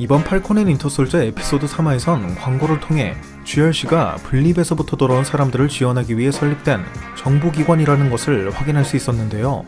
이번 팔콘 앤 인터솔저 에피소드 3화에선 광고를 통해 GRC가 블립에서부터 돌아온 사람들을 지원하기 위해 설립된 정보기관이라는 것을 확인할 수 있었는데요.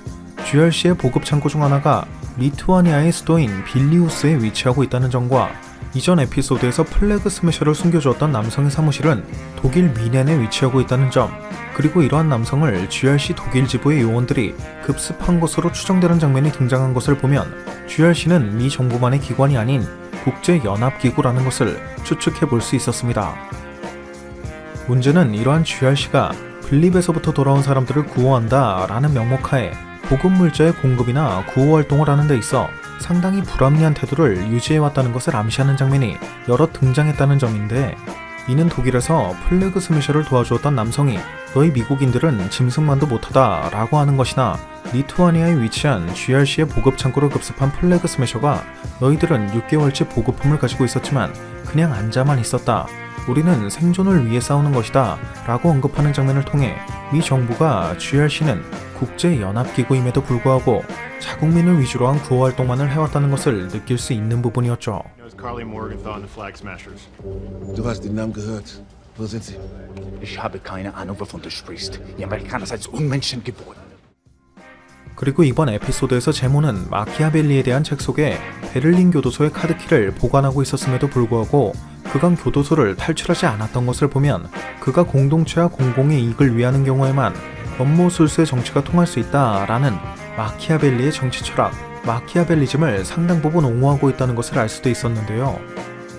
GRC의 보급 창고 중 하나가 리투아니아의 수도인 빌리우스에 위치하고 있다는 점과 이전 에피소드에서 플래그 스매셔를 숨겨주었던 남성의 사무실은 독일 미넨에 위치하고 있다는 점, 그리고 이러한 남성을 GRC 독일 지부의 요원들이 급습한 것으로 추정되는 장면이 등장한 것을 보면 GRC는 미 정부만의 기관이 아닌 국제연합기구라는 것을 추측해 볼 수 있었습니다. 문제는 이러한 GRC가 블립에서부터 돌아온 사람들을 구호한다 라는 명목하에 보급 물자의 공급이나 구호 활동을 하는 데 있어 상당히 불합리한 태도를 유지해왔다는 것을 암시하는 장면이 여러 등장했다는 점인데 이는 독일에서 플래그 스미셔를 도와주었던 남성이 너희 미국인들은 짐승만도 못하다 라고 하는 것이나 리투아니아에 위치한 GRC의 보급 창고를 급습한 플래그 스매셔가 너희들은 6개월치 보급품을 가지고 있었지만 그냥 앉아만 있었다. 우리는 생존을 위해 싸우는 것이다. 라고 언급하는 장면을 통해 미 정부가 GRC는 국제연합기구임에도 불구하고 자국민을 위주로 한 구호 활동만을 해왔다는 것을 느낄 수 있는 부분이었죠. knows Carly Morgenthau and the Flag Smashers. Du hast den Namen gehört. Wo sind sie? Ich habe keine Ahnung, wovon du sprichst. Die Amerikaner seid Unmenschen geboren. 그리고 이번 에피소드에서 제모는 마키아벨리에 대한 책 속에 베를린 교도소의 카드키를 보관하고 있었음에도 불구하고 그간 교도소를 탈출하지 않았던 것을 보면 그가 공동체와 공공의 이익을 위하는 경우에만 원모술수의 정치가 통할 수 있다라는 마키아벨리의 정치 철학, 마키아벨리즘을 상당 부분 옹호하고 있다는 것을 알 수도 있었는데요.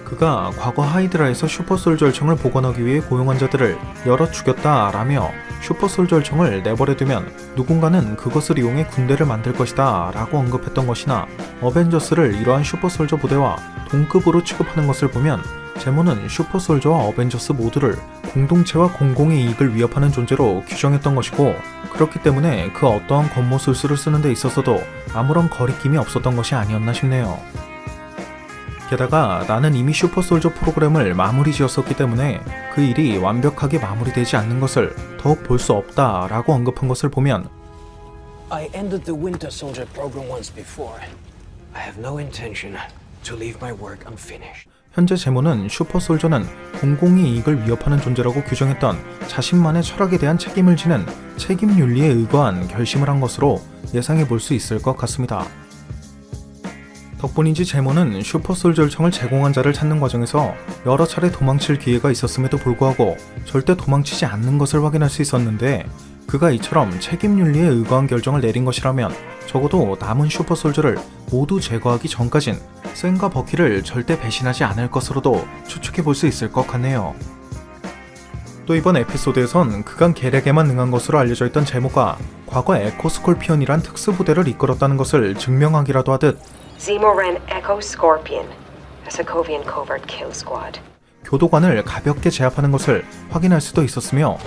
그가 과거 하이드라에서 슈퍼솔저열청을 복원하기 위해 고용한 자들을 여러 죽였다라며 슈퍼솔저열청을 내버려두면 누군가는 그것을 이용해 군대를 만들 것이다 라고 언급했던 것이나 어벤져스를 이러한 슈퍼솔저 부대와 동급으로 취급하는 것을 보면 제모는 슈퍼솔저와 어벤져스 모두를 공동체와 공공의 이익을 위협하는 존재로 규정했던 것이고 그렇기 때문에 그 어떠한 권모술수를 쓰는 데 있어서도 아무런 거리낌이 없었던 것이 아니었나 싶네요. 게다가 나는 이미 슈퍼솔저 프로그램을 마무리 지었었기 때문에 그 일이 완벽하게 마무리되지 않는 것을 더욱 볼 수 없다라고 언급한 것을 보면 I ended the Winter Soldier program once before. I have no intention to leave my work unfinished. 현재 제모는 슈퍼솔저는 공공의 이익을 위협하는 존재라고 규정했던 자신만의 철학에 대한 책임을 지는 책임 윤리에 의거한 결심을 한 것으로 예상해 볼 수 있을 것 같습니다. 덕분인지 제모는 슈퍼솔저청을 제공한 자를 찾는 과정에서 여러 차례 도망칠 기회가 있었음에도 불구하고 절대 도망치지 않는 것을 확인할 수 있었는데 그가 이처럼 책임 윤리에 의거한 결정을 내린 것이라면 적어도 남은 슈퍼솔저를 모두 제거하기 전까진 센과 버키를 절대 배신하지 않을 것으로도 추측해 볼 수 있을 것 같네요. 또 이번 에피소드에선 그간 계략에만 능한 것으로 알려져 있던 제모가 과거 에코 스콜피언이란 특수부대를 이끌었다는 것을 증명하기라도 하듯. 교도관을 가볍게 제압하는 것을 확인할 수도 있었으며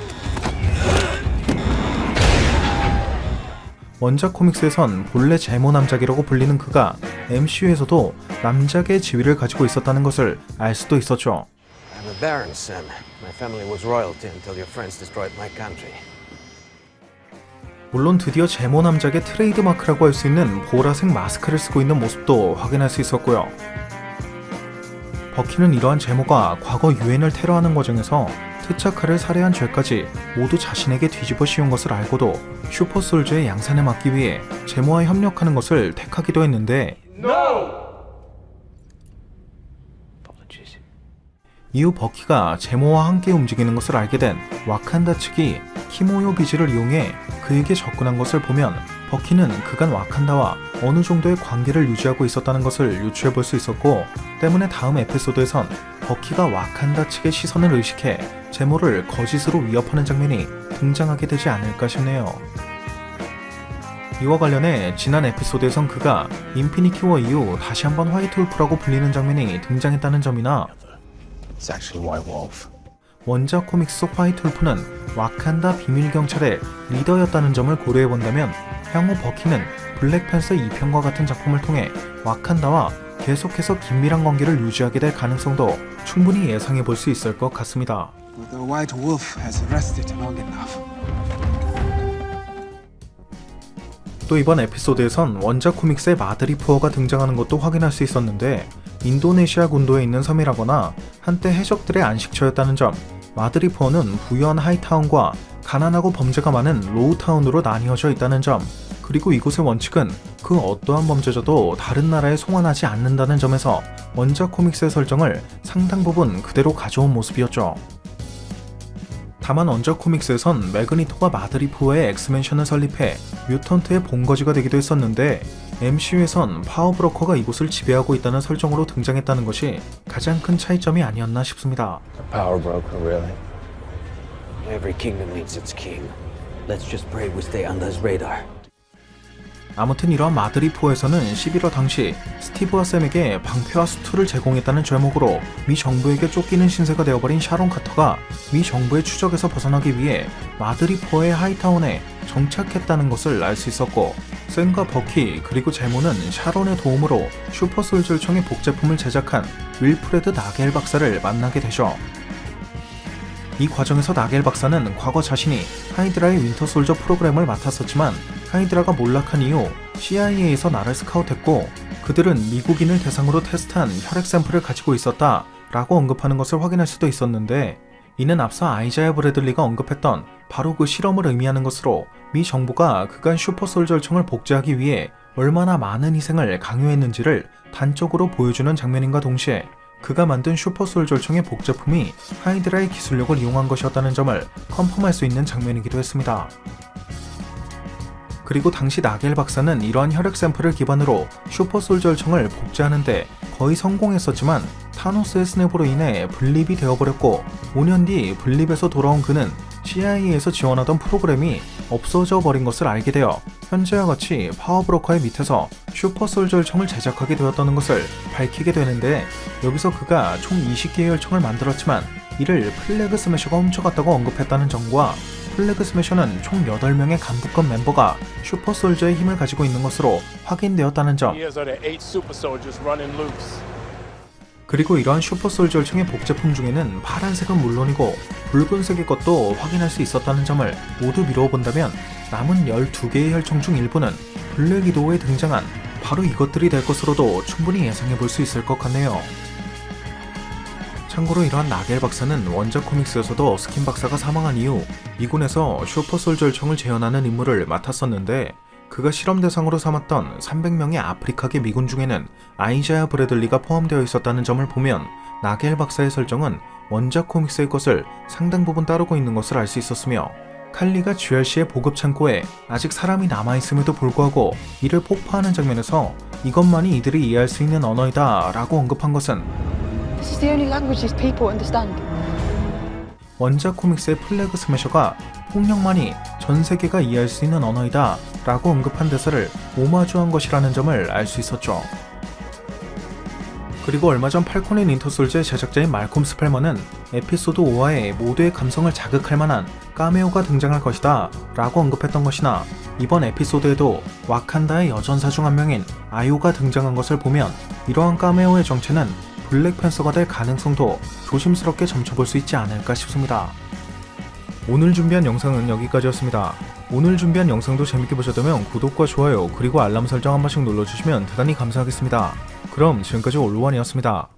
원작 코믹스에선 본래 제모 남작이라고 불리는 그가 MCU에서도 남작의 지위를 가지고 있었다는 것을 알 수도 있었죠. I'm a Baron, Sam. My family was royalty until your friends destroyed my country. 물론 드디어 제모 남작의 트레이드 마크라고 할 수 있는 보라색 마스크를 쓰고 있는 모습도 확인할 수 있었고요. 버키는 이러한 제모가 과거 유엔을 테러하는 과정에서 트차카를 살해한 죄까지 모두 자신에게 뒤집어 씌운 것을 알고도 슈퍼솔저의 양산에 막기 위해 제모와 협력하는 것을 택하기도 했는데 Apologies. 이후 버키가 제모와 함께 움직이는 것을 알게 된 와칸다 측이 키모요 비즈를 이용해 그에게 접근한 것을 보면 버키는 그간 와칸다와 어느 정도의 관계를 유지하고 있었다는 것을 유추해 볼 수 있었고 때문에 다음 에피소드에선 버키가 와칸다 측의 시선을 의식해 제모를 거짓으로 위협하는 장면이 등장하게 되지 않을까 싶네요. 이와 관련해 지난 에피소드에선 그가 인피니티 워 이후 다시 한번 화이트 울프라고 불리는 장면이 등장했다는 점이나 It's actually White Wolf. 원작 코믹스 속 화이트 울프는 와칸다 비밀 경찰의 리더였다는 점을 고려해 본다면 향후 버키는 블랙팬서 2편과 같은 작품을 통해 와칸다와 계속해서 긴밀한 관계를 유지하게 될 가능성도 충분히 예상해 볼 수 있을 것 같습니다. 또 이번 에피소드에선 원작 코믹스의 마드리푸어가 등장하는 것도 확인할 수 있었는데 인도네시아 군도에 있는 섬이라거나 한때 해적들의 안식처였다는 점, 마드리포어는 부유한 하이타운과 가난하고 범죄가 많은 로우타운으로 나뉘어져 있다는 점, 그리고 이곳의 원칙은 그 어떠한 범죄자도 다른 나라에 송환하지 않는다는 점에서 원작 코믹스의 설정을 상당 부분 그대로 가져온 모습이었죠. 다만 원작 코믹스에선 매그니토가 마드리포어의 엑스맨션을 설립해 뮤턴트의 본거지가 되기도 했었는데 MCU에선 파워브로커가 이곳을 지배하고 있다는 설정으로 등장했다는 것이 가장 큰 차이점이 아니었나 싶습니다. Power broker, really? Every kingdom needs its king. Let's just pray we stay under his radar. 아무튼 이러한 마드리포에서는 11월 당시 스티브와 샘에게 방패와 수트를 제공했다는 죄목으로 미 정부에게 쫓기는 신세가 되어버린 샤론 카터가 미 정부의 추적에서 벗어나기 위해 마드리포의 하이타운에 정착했다는 것을 알 수 있었고 샘과 버키 그리고 제모는 샤론의 도움으로 슈퍼솔저청의 복제품을 제작한 윌프레드 나겔 박사를 만나게 되죠. 이 과정에서 나겔 박사는 과거 자신이 하이드라의 윈터 솔저 프로그램을 맡았었지만 하이드라가 몰락한 이후 CIA에서 나를 스카우트했고 그들은 미국인을 대상으로 테스트한 혈액 샘플을 가지고 있었다 라고 언급하는 것을 확인할 수도 있었는데 이는 앞서 아이자야 브래들리가 언급했던 바로 그 실험을 의미하는 것으로 미 정부가 그간 슈퍼솔저청을 복제하기 위해 얼마나 많은 희생을 강요했는지를 단적으로 보여주는 장면인가 동시에 그가 만든 슈퍼솔저청의 복제품이 하이드라의 기술력을 이용한 것이었다는 점을 컨펌할 수 있는 장면이기도 했습니다. 그리고 당시 나겔 박사는 이러한 혈액 샘플을 기반으로 슈퍼솔저청을 복제하는데 거의 성공했었지만 타노스의 스냅으로 인해 분립이 되어버렸고 5년 뒤 분립에서 돌아온 그는 CIA에서 지원하던 프로그램이 없어져 버린 것을 알게 되어 현재와 같이 파워브로커의 밑에서 슈퍼솔저청을 제작하게 되었다는 것을 밝히게 되는데 여기서 그가 총 20개의 혈청을 만들었지만 이를 플래그 스매셔가 훔쳐갔다고 언급했다는 점과 플래그 스매셔는 총 8명의 간부급 멤버가 슈퍼솔저의 힘을 가지고 있는 것으로 확인되었다는 점. 그리고 이러한 슈퍼솔저청의 복제품 중에는 파란색은 물론이고 붉은색의 것도 확인할 수 있었다는 점을 모두 미루어 본다면 남은 12개의 혈청 중 일부는 블랙 위도우에 등장한 바로 이것들이 될 것으로도 충분히 예상해 볼 수 있을 것 같네요. 참고로 이러한 나겔 박사는 원작 코믹스에서도 어스킨 박사가 사망한 이후 미군에서 슈퍼솔저청을 재현하는 임무를 맡았었는데 그가 실험 대상으로 삼았던 300명의 아프리카계 미군 중에는 아이자야 브래들리가 포함되어 있었다는 점을 보면 나겔 박사의 설정은 원작 코믹스의 것을 상당 부분 따르고 있는 것을 알 수 있었으며 칼리가 GRC의 보급 창고에 아직 사람이 남아있음에도 불구하고 이를 폭파하는 장면에서 이것만이 이들이 이해할 수 있는 언어이다 라고 언급한 것은 원작 코믹스의 플래그 스매셔가 폭력만이 전 세계가 이해할 수 있는 언어이다 라고 언급한 대사를 오마주한 것이라는 점을 알 수 있었죠. 그리고 얼마 전 팔콘의 윈터솔즈의 제작자인 말콤 스펠먼은 에피소드 5화에 모두의 감성을 자극할 만한 까메오가 등장할 것이다 라고 언급했던 것이나 이번 에피소드에도 와칸다의 여전사 중 한 명인 아요가 등장한 것을 보면 이러한 까메오의 정체는 블랙팬서가 될 가능성도 조심스럽게 점쳐볼 수 있지 않을까 싶습니다. 오늘 준비한 영상은 여기까지였습니다. 오늘 준비한 영상도 재밌게 보셨다면 구독과 좋아요 그리고 알람 설정 한 번씩 눌러주시면 대단히 감사하겠습니다. 그럼 지금까지 올루원이었습니다.